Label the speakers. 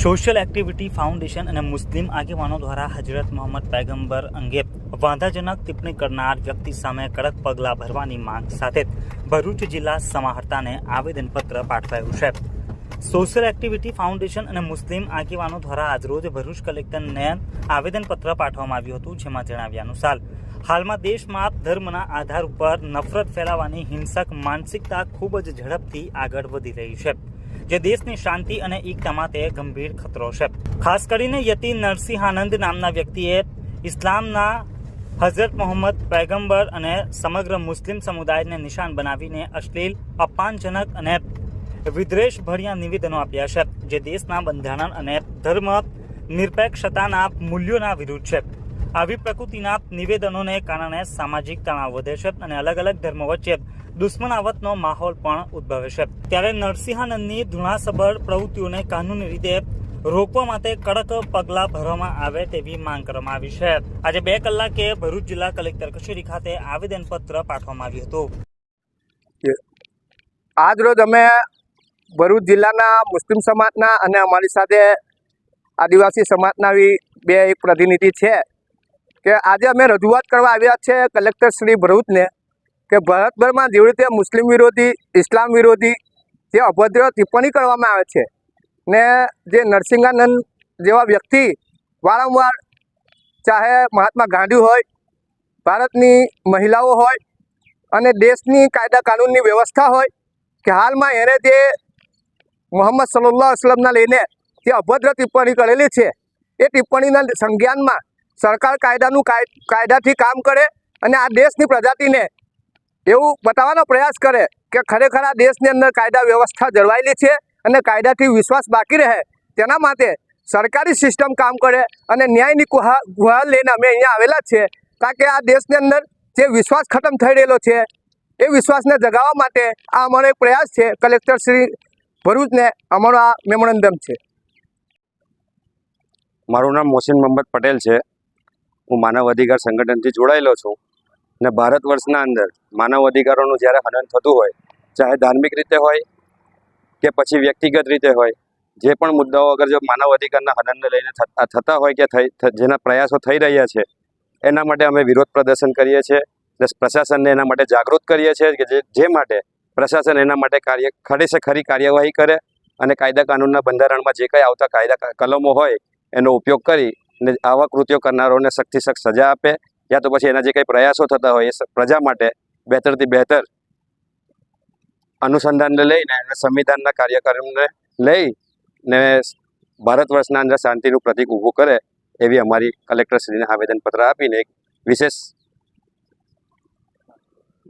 Speaker 1: Social activity foundation અને મુસ્લિમ આગેવાનો દ્વારા હજરત મોહમ્મદ પૈગંબર અંગે વાંધાજનક ટિપ્પણી કરનાર વ્યક્તિ સામે કડક પગલાં ભરવાની માંગ સાથે ભરૂચ જિલ્લા સમાહર્તાને આવેદનપત્ર પાઠવાયું છે. સોશિયલ એક્ટિવિટી ફાઉન્ડેશન અને મુસ્લિમ આગેવાનો દ્વારા આજરોજ ભરૂચ કલેક્ટરને આવેદનપત્ર પાઠવવામાં આવ્યું હતું, જેમાં જણાવ્યા અનુસાર, હાલમાં દેશમાં ધર્મના આધાર ઉપર નફરત ફેલાવવાની હિંસક માનસિકતા ખૂબ જ ઝડપથી આગળ વધી રહી છે. જે દેશની શાંતિ અને એકતા માટે ગંભીર ખતરો છે. ખાસ કરીને યતિ નરસિંહાનંદ નામના વ્યક્તિએ ઇસ્લામના હઝરત મોહમ્મદ પૈગંબર અને સમગ્ર મુસ્લિમ સમુદાયને નિશાન બનાવીને અશ્લીલ, અપમાનજનક અને વિદ્વેષભર્યા નિવેદનો આપ્યા છે. જે દેશના બંધારણ અને ધર્મ નિરપેક્ષતાના મૂલ્યોના વિરુદ્ધ છે. આવી પ્રકૃતિના નિવેદનોને કારણે સામાજિક તણાવ વધે છે અને અલગ અલગ ધર્મો વચ્ચે દુશ્મનાવતનો માહોલ પણ ઉદ્ભવે છે. ત્યારે નરસિંહાનંદની ધૃણાસભર પ્રવૃત્તિઓને કાનૂની રીતે રોકવા માટે કડક પગલાં ભરવામાં આવે તેવી માંગ કરવામાં આવી છે. આજે બે કલાકે ભરૂચ જિલ્લા કલેક્ટર કચેરી ખાતે આવેદનપત્ર પાઠવવામાં આવ્યું હતું.
Speaker 2: આજ રોજ અમે ભરૂચ જિલ્લાના મુસ્લિમ સમાજના અને અમારી સાથે આદિવાસી સમાજના બે એક પ્રતિનિધિ છે. કે આજે અમે રજૂઆત કરવા આવ્યા છે કલેક્ટર શ્રી ભરૂચને કે ભારતભરમાં જેવી રીતે મુસ્લિમ વિરોધી, ઇસ્લામ વિરોધી જે અભદ્ર ટિપ્પણી કરવામાં આવે છે ને જે નરસિંહાનંદ જેવા વ્યક્તિ વારંવાર ચાહે મહાત્મા ગાંધી હોય, ભારતની મહિલાઓ હોય અને દેશની કાયદા કાનૂનની વ્યવસ્થા હોય કે હાલમાં એણે જે મોહમ્મદ સલ્લાહ અસલમના લઈને જે અભદ્ર ટિપ્પણી કરેલી છે, એ ટિપ્પણીના સંજ્ઞાનમાં સરકાર કાયદાનું કાય- કાયદાથી કામ કરે અને આ દેશની પ્રજાતિને એવું બતાવવાનો પ્રયાસ કરે કે ખરેખર આ દેશની અંદર કાયદા વ્યવસ્થા જળવાયેલી છે અને કાયદાથી વિશ્વાસ બાકી રહે. તેના માટે સરકારી સિસ્ટમ કામ કરે અને ન્યાયની ગુહા ગુહા લઈને અમે અહીંયા આવેલા છે. કારણ કે આ દેશની અંદર જે વિશ્વાસ ખતમ થઈ રહેલો છે, એ વિશ્વાસને જગાવવા માટે આ અમારો એક પ્રયાસ છે. કલેક્ટર શ્રી ભરૂચને અમારો આ મેમોરેન્ડમ છે.
Speaker 3: મારું નામ મોહસિન મોહમ્મદ પટેલ છે. હું માનવ અધિકાર સંગઠનથી જોડાયેલો છું ને ભારત વર્ષના અંદર માનવ અધિકારોનું જ્યારે હનન થતું હોય, ચાહે ધાર્મિક રીતે હોય કે પછી વ્યક્તિગત રીતે હોય, જે પણ મુદ્દાઓ અગર જો માનવ અધિકારના હનનને લઈને થતા હોય કે થઈ જેના પ્રયાસો થઈ રહ્યા છે, એના માટે અમે વિરોધ પ્રદર્શન કરીએ છીએ ને પ્રશાસનને એના માટે જાગૃત કરીએ છીએ કે જે માટે પ્રશાસન એના માટે કાર્ય ખરી ખરી કાર્યવાહી કરે અને કાયદા કાનૂનના બંધારણમાં જે કંઈ આવતા કાયદા કલમો હોય, એનો ઉપયોગ કરી ને આવા કૃત્યો કરનારોને સખ્તથી સખ્ત સજા આપે, યા તો પછી એના જે કંઈ પ્રયાસો થતા હોય એ પ્રજા માટે બહેતરથી બહેતર અનુસંધાનને લઈને અને સંવિધાનના કાર્યક્રમને લઈ ને ભારત વર્ષના અંદર શાંતિનું પ્રતિક ઊભું કરે એવી અમારી કલેક્ટરશ્રીને આવેદનપત્ર આપીને એક વિશેષ